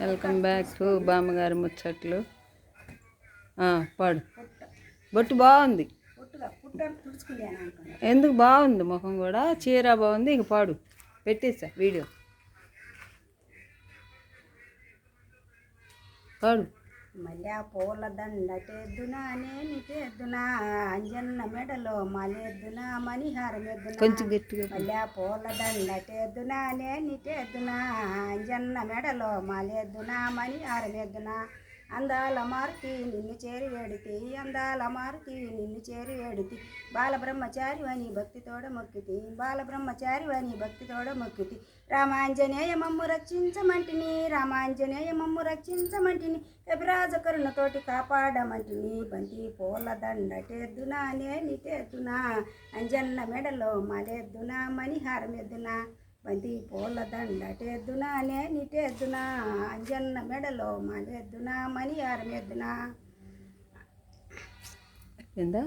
Welcome back to బామ్మగారి ముచ్చట్లు. పాడు. బొట్టు బాగుంది. ఎందుకు బాగుంది ముఖం కూడా? చీర బాగుంది ఇంక పాడు. పెట్టేసా వీడియో. పాడు. మళ్ళీ ఆ పూల దండటేద్దునా నేనిటేద్దునా అంజన్న మెడలో మలెద్దునా మణిహారం ఎద్దునా. కొంచెం గట్టిగా మళ్ళీ ఆ పూల దండటేద్దునా నేనిటేద్దునా అంజన్న మెడలో మలెద్దునా మణిహారం ఎద్దునా. అందాల మారుతి నిన్ను చేరి వేడితి అందాల మారుతి నిన్ను చేరి వేడితి. బాలబ్రహ్మచారి అని భక్తితోడ మొక్కితి బాలబ్రహ్మచారి వని భక్తితోడ మొక్కితి. రామాంజనేయ మమ్ము రక్షించమంటిని రామాంజనేయ మమ్ము రక్షించమంటిని. కవిరాజ కరుణతోటి కాపాడమంటిని. బంతి పూల దండటేద్దునా నేనిటేద్దునా అంజన్న మెడలో మలెద్దునా మణిహారం ఎద్దునా. బంతి పూల దండటేద్దునా నేనిటేద్దునా అంజన్న మెడలో మలెద్దునా మణిహారం ఎద్దునా? ఏందా?